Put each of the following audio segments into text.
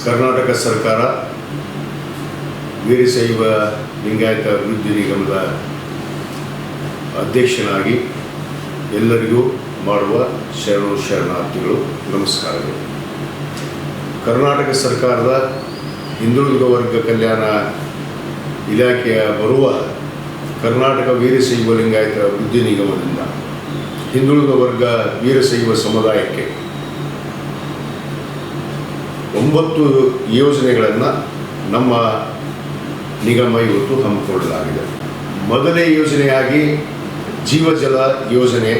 ಕರ್ನಾಟಕ ಸರ್ಕಾರ ವೀರಶೈವ ಲಿಂಗಾಯತ ಅಭಿವೃದ್ಧಿ ನಿಗಮದ ಅಧ್ಯಕ್ಷನಾಗಿ ಎಲ್ಲರಿಗೂ ಮಾಡುವ ಶರಣು ಶರಣಾರ್ಥಿಗಳು, ನಮಸ್ಕಾರಗಳು. ಕರ್ನಾಟಕ ಸರ್ಕಾರದ ಹಿಂದುಳಿದ ವರ್ಗ ಕಲ್ಯಾಣ ಇಲಾಖೆಯ ಬರುವ ಕರ್ನಾಟಕ ವೀರಶೈವ ಲಿಂಗಾಯತ ಅಭಿವೃದ್ಧಿ ನಿಗಮದಿಂದ ಹಿಂದುಳಿದ ವರ್ಗ ವೀರಶೈವ ಸಮುದಾಯಕ್ಕೆ ಒಂಬತ್ತು ಯೋಜನೆಗಳನ್ನು ನಮ್ಮ ನಿಗಮ ಇವತ್ತು ಹಮ್ಮಿಕೊಳ್ಳಲಾಗಿದೆ. ಮೊದಲೇ ಯೋಜನೆಯಾಗಿ ಜೀವಜಲ ಯೋಜನೆ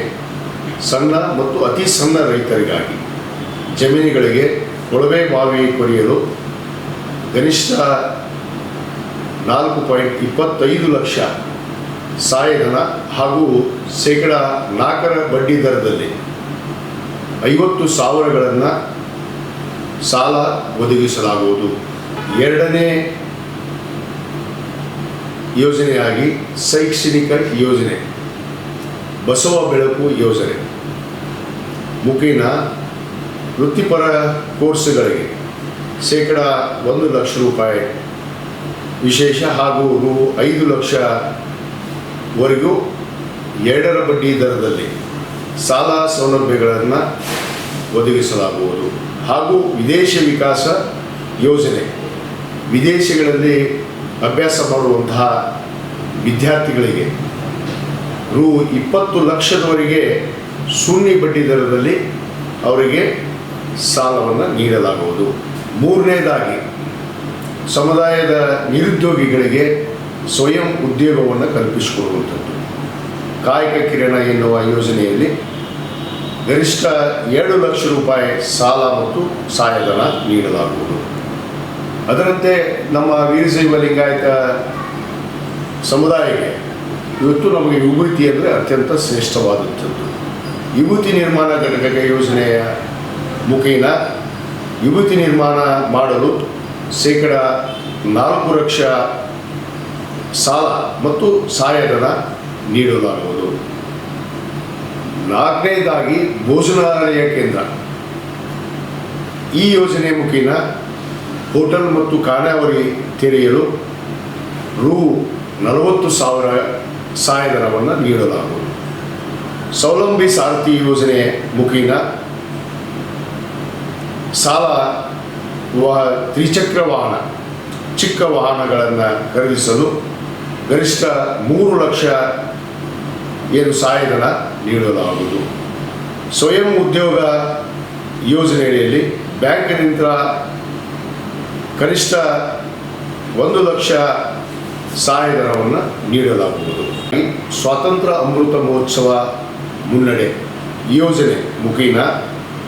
ಸಣ್ಣ ಮತ್ತು ಅತಿ ಸಣ್ಣ ರೈತರಿಗಾಗಿ ಜಮೀನುಗಳಿಗೆ ಕೊಳವೆ ಬಾವಿ ಕೊರೆಯಲು ಗರಿಷ್ಠ ನಾಲ್ಕು ಪಾಯಿಂಟ್ ಇಪ್ಪತ್ತೈದು ಲಕ್ಷ ಸಹಾಯಧನ ಹಾಗೂ ಶೇಕಡ ನಾಲ್ಕರ ಬಡ್ಡಿ ದರದಲ್ಲಿ ಐವತ್ತು ಸಾವಿರಗಳನ್ನು ಸಾಲ ಒದಗಿಸಲಾಗುವುದು. ಎರಡನೇ ಯೋಜನೆಯಾಗಿ ಶೈಕ್ಷಣಿಕ ಯೋಜನೆ, ಬಸವ ಬೆಳಕು ಯೋಜನೆ. ಮುಖೇನ ವೃತ್ತಿಪರ ಕೋರ್ಸ್ಗಳಿಗೆ ಶೇಕಡ ಒಂದು ಲಕ್ಷ ರೂಪಾಯಿ ವಿಶೇಷ ಹಾಗೂ ರು ಐದು ಲಕ್ಷವರೆಗೂ ಎರಡರ ಬಡ್ಡಿ ದರದಲ್ಲಿ ಸಾಲ ಸೌಲಭ್ಯಗಳನ್ನು ಒದಗಿಸಲಾಗುವುದು. ಹಾಗೂ ವಿದೇಶ ವಿಕಾಸ ಯೋಜನೆ. ವಿದೇಶಗಳಲ್ಲಿ ಅಭ್ಯಾಸ ಮಾಡುವಂತಹ ವಿದ್ಯಾರ್ಥಿಗಳಿಗೆ ರು ಇಪ್ಪತ್ತು ಲಕ್ಷದವರೆಗೆ ಶೂನ್ಯ ಬಡ್ಡಿ ದರದಲ್ಲಿ ಅವರಿಗೆ ಸಾಲವನ್ನು ನೀಡಲಾಗುವುದು. ಮೂರನೇದಾಗಿ, ಸಮುದಾಯದ ನಿರುದ್ಯೋಗಿಗಳಿಗೆ ಸ್ವಯಂ ಉದ್ಯೋಗವನ್ನು ಕಲ್ಪಿಸಿಕೊಡುವಂಥದ್ದು. ಕಾಯಕ ಕಿರಣ ಎನ್ನುವ ಯೋಜನೆಯಲ್ಲಿ ಗರಿಷ್ಠ ಏಳು ಲಕ್ಷ ರೂಪಾಯಿ ಸಾಲ ಮತ್ತು ಸಹಾಯಧನ ನೀಡಲಾಗುವುದು. ಅದರಂತೆ ನಮ್ಮ ವೀರಶೈವ ಲಿಂಗಾಯತ ಸಮುದಾಯಕ್ಕೆ ಇವತ್ತು ನಮಗೆ ವಿಭೂತಿ ಅಂದರೆ ಅತ್ಯಂತ ಶ್ರೇಷ್ಠವಾದಂಥದ್ದು ವಿಭೂತಿ ನಿರ್ಮಾಣ ಘಟಕ ಯೋಜನೆಯ ಮುಖೇನ ವಿಭೂತಿ ನಿರ್ಮಾಣ ಮಾಡಲು ಶೇಕಡ ನಾಲ್ಕು ಲಕ್ಷ ಸಾಲ ಮತ್ತು ಸಹಾಯಧನ ನೀಡಲಾಗುವುದು. ನಾಲ್ಕನೇದಾಗಿ ಭೋಜನಾಲಯ ಕೇಂದ್ರ. ಈ ಯೋಜನೆ ಮುಖೇನ ಹೋಟೆಲ್ ಮತ್ತು ಖಾನಾವಳಿ ತೆರೆಯಲು ರು ನಲವತ್ತು ಸಾವಿರ ಸಹಾಯಧನವನ್ನು ನೀಡಲಾಗುವುದು. ಸೌಲಂಬಿ ಸಾರಥಿ ಯೋಜನೆ ಮುಖೇನ ಸಾಲ ವಾ ತ್ರಿಚಕ್ರ ವಾಹನ, ಚಿಕ್ಕ ವಾಹನಗಳನ್ನು ಖರೀದಿಸಲು ಗರಿಷ್ಠ ಮೂರು ಲಕ್ಷ ಏನು ಸಹಾಯಧನ ನೀಡಲಾಗುವುದು. ಸ್ವಯಂ ಉದ್ಯೋಗ ಯೋಜನೆಯಡಿಯಲ್ಲಿ ಬ್ಯಾಂಕಿನಿಂದ ಕನಿಷ್ಠ ಒಂದು ಲಕ್ಷ ಸಹಾಯಧನವನ್ನು ನೀಡಲಾಗುವುದು. ಸ್ವಾತಂತ್ರ್ಯ ಅಮೃತ ಮಹೋತ್ಸವ ಮುನ್ನಡೆ ಯೋಜನೆ ಮುಖೇನ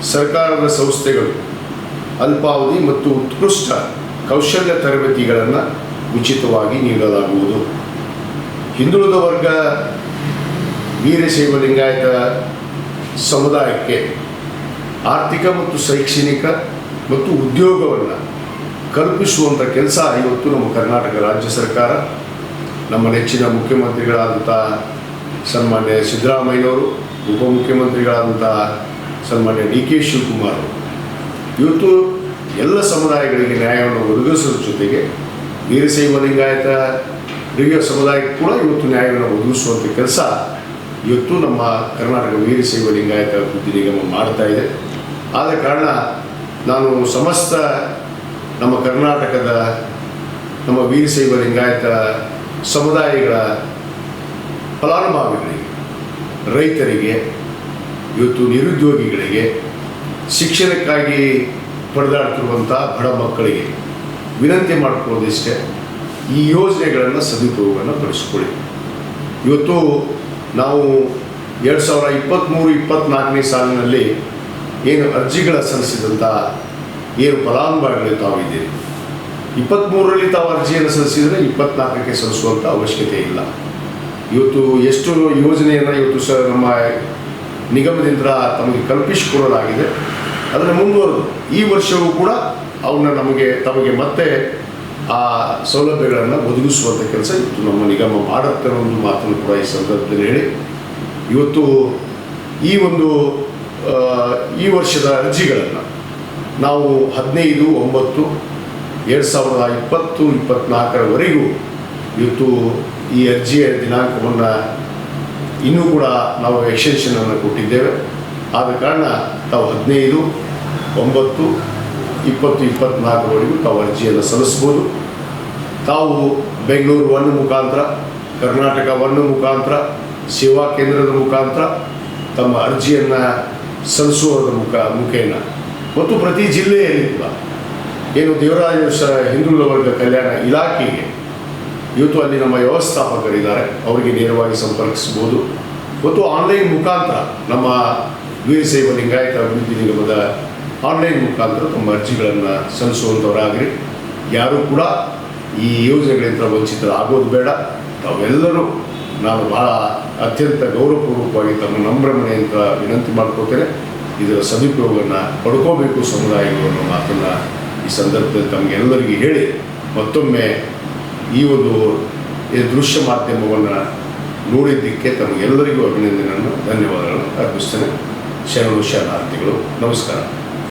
ಸರ್ಕಾರದ ಸಂಸ್ಥೆಗಳು ಅಲ್ಪಾವಧಿ ಮತ್ತು ಉತ್ಕೃಷ್ಟ ಕೌಶಲ್ಯ ತರಬೇತಿಗಳನ್ನು ಉಚಿತವಾಗಿ ನೀಡಲಾಗುವುದು. ಹಿಂದುಳಿದ ವರ್ಗ ವೀರಶೈವ ಲಿಂಗಾಯತ ಸಮುದಾಯಕ್ಕೆ ಆರ್ಥಿಕ ಮತ್ತು ಶೈಕ್ಷಣಿಕ ಮತ್ತು ಉದ್ಯೋಗವನ್ನು ಕಲ್ಪಿಸುವಂಥ ಕೆಲಸ ಇವತ್ತು ನಮ್ಮ ಕರ್ನಾಟಕ ರಾಜ್ಯ ಸರ್ಕಾರ, ನಮ್ಮ ನೆಚ್ಚಿನ ಮುಖ್ಯಮಂತ್ರಿಗಳಾದಂಥ ಸನ್ಮಾನ್ಯ ಸಿದ್ದರಾಮಯ್ಯವರು ಉಪಮುಖ್ಯಮಂತ್ರಿಗಳಾದಂಥ ಸನ್ಮಾನ್ಯ ಡಿ ಕೆ ಶಿವಕುಮಾರ್ ಇವತ್ತು ಎಲ್ಲ ಸಮುದಾಯಗಳಿಗೆ ನ್ಯಾಯವನ್ನು ಒದಗಿಸೋದ್ರ ಜೊತೆಗೆ ವೀರಶೈವ ಲಿಂಗಾಯತ ಹಿರಿಯ ಸಮುದಾಯಕ್ಕೆ ಕೂಡ ಇವತ್ತು ನ್ಯಾಯವನ್ನು ಒದಗಿಸುವಂಥ ಕೆಲಸ ಇವತ್ತು ನಮ್ಮ ಕರ್ನಾಟಕ ವೀರಶೈವ ಲಿಂಗಾಯತ ಅಭಿವೃದ್ಧಿ ನಿಗಮ ಮಾಡ್ತಾ ಇದೆ. ಆದ ಕಾರಣ ನಾನು ಸಮಸ್ತ ನಮ್ಮ ಕರ್ನಾಟಕದ ನಮ್ಮ ವೀರಶೈವ ಲಿಂಗಾಯತ ಸಮುದಾಯಗಳ ಫಲಾನುಭವಿಗಳಿಗೆ, ರೈತರಿಗೆ, ಇವತ್ತು ನಿರುದ್ಯೋಗಿಗಳಿಗೆ, ಶಿಕ್ಷಣಕ್ಕಾಗಿ ಪಡೆದಾಡ್ತಿರುವಂಥ ಬಡ ಮಕ್ಕಳಿಗೆ ವಿನಂತಿ ಮಾಡಿಕೊಳ್ಳೋದಿಷ್ಟೇ, ಈ ಯೋಜನೆಗಳನ್ನು ಸದುಪಯೋಗವನ್ನು ಪಡಿಸ್ಕೊಳ್ಳಿ. ಇವತ್ತು ನಾವು ಎರಡು ಸಾವಿರ ಇಪ್ಪತ್ತ್ಮೂರು ಇಪ್ಪತ್ತ್ನಾಲ್ಕನೇ ಸಾಲಿನಲ್ಲಿ ಏನು ಅರ್ಜಿಗಳ ಸಲ್ಲಿಸಿದಂಥ ಏನು ಫಲಾನುಭವಿಗಳು ತಾವಿದ್ದೀರಿ ಇಪ್ಪತ್ತ್ಮೂರರಲ್ಲಿ ತಾವು ಅರ್ಜಿಯನ್ನು ಸಲ್ಲಿಸಿದರೆ ಇಪ್ಪತ್ನಾಲ್ಕಕ್ಕೆ ಸಲ್ಲಿಸುವಂಥ ಅವಶ್ಯಕತೆ ಇಲ್ಲ. ಇವತ್ತು ಎಷ್ಟು ಯೋಜನೆಯನ್ನು ಇವತ್ತು ಸ ನಮ್ಮ ನಿಗಮದಿಂದ ತಮಗೆ ಕಲ್ಪಿಸಿಕೊಡಲಾಗಿದೆ. ಅದನ್ನು ಮುಂದುವರೆದು ಈ ವರ್ಷವೂ ಕೂಡ ಅವನ್ನ ನಮಗೆ ತಮಗೆ ಮತ್ತೆ ಆ ಸೌಲಭ್ಯಗಳನ್ನು ಒದಗಿಸುವಂಥ ಕೆಲಸ ಇವತ್ತು ನಮ್ಮ ನಿಗಮ ಮಾಡುತ್ತೆ ಒಂದು ಮಾತನ್ನು ಕೂಡ ಈ ಸಂದರ್ಭದಲ್ಲಿ ಹೇಳಿ. ಇವತ್ತು ಈ ಒಂದು ಈ ವರ್ಷದ ಅರ್ಜಿಗಳನ್ನು ನಾವು ಹದಿನೈದು, ಒಂಬತ್ತು, ಎರಡು ಸಾವಿರದ ಇಪ್ಪತ್ತು ಇಪ್ಪತ್ತ್ನಾಲ್ಕರವರೆಗೂ ಇವತ್ತು ಈ ಅರ್ಜಿಯ ದಿನಾಂಕವನ್ನು ಇನ್ನೂ ಕೂಡ ನಾವು ಎಕ್ಸ್ಟೆನ್ಷನನ್ನು ಕೊಟ್ಟಿದ್ದೇವೆ. ಆದ ಕಾರಣ ತಾವು ಹದಿನೈದು, ಒಂಬತ್ತು ಇಪ್ಪತ್ತು ಇಪ್ಪತ್ತ್ನಾಲ್ಕರವರೆಗೂ ತಾವು ಅರ್ಜಿಯನ್ನು ಸಲ್ಲಿಸ್ಬೋದು. ತಾವು ಬೆಂಗಳೂರು ಒನ್ ಮುಖಾಂತರ, ಕರ್ನಾಟಕ ಒನ್ ಮುಖಾಂತರ, ಸೇವಾ ಕೇಂದ್ರದ ಮುಖಾಂತರ ತಮ್ಮ ಅರ್ಜಿಯನ್ನು ಸಲ್ಲಿಸುವುದರ ಮುಖ, ಮುಖೇನ. ಮತ್ತು ಪ್ರತಿ ಜಿಲ್ಲೆಯಲ್ಲಿ ಕೂಡ ಏನು ದೇವರಾಜ ಸ ಹಿಂದುಳಿದ ವರ್ಗ ಕಲ್ಯಾಣ ಇಲಾಖೆಗೆ ಇವತ್ತು ಅಲ್ಲಿ ನಮ್ಮ ವ್ಯವಸ್ಥಾಪಕರಿದ್ದಾರೆ. ಅವರಿಗೆ ನೇರವಾಗಿ ಸಂಪರ್ಕಿಸ್ಬೋದು ಮತ್ತು ಆನ್ಲೈನ್ ಮುಖಾಂತರ ನಮ್ಮ ವೀರಶೈವ ಲಿಂಗಾಯತ ಅಭಿವೃದ್ಧಿ ನಿಗಮದ ಆನ್ಲೈನ್ ಮುಖಾಂತರ ತಮ್ಮ ಅರ್ಜಿಗಳನ್ನು ಸಲ್ಲಿಸುವಂಥವರಾಗಲಿ ಯಾರೂ ಕೂಡ ಈ ಯೋಜನೆಗಳಿಂದ ವಂಚಿತರಾಗೋದು ಬೇಡ. ತಾವೆಲ್ಲರೂ ನಾನು ಬಹಳ ಅತ್ಯಂತ ಗೌರವಪೂರ್ವಕವಾಗಿ ತಮ್ಮ ನಮ್ರಮಣೆಯಿಂದ ವಿನಂತಿ ಮಾಡ್ಕೋತೇನೆ ಇದರ ಸದುಪಯೋಗವನ್ನು ಪಡ್ಕೋಬೇಕು ಸಮುದಾಯಗಳು ಅನ್ನೋ ಮಾತನ್ನು ಈ ಸಂದರ್ಭದಲ್ಲಿ ತಮಗೆಲ್ಲರಿಗೂ ಹೇಳಿ ಮತ್ತೊಮ್ಮೆ ಈ ಒಂದು ದೃಶ್ಯ ಮಾಧ್ಯಮವನ್ನು ನೋಡಿದ್ದಕ್ಕೆ ತಮಗೆಲ್ಲರಿಗೂ ಅಭಿನಂದನೆಯನ್ನು ಧನ್ಯವಾದಗಳನ್ನು ಅರ್ಪಿಸ್ತೇನೆ. ಶರಣು ಶರಣಾರ್ಥಿಗಳು, ನಮಸ್ಕಾರ.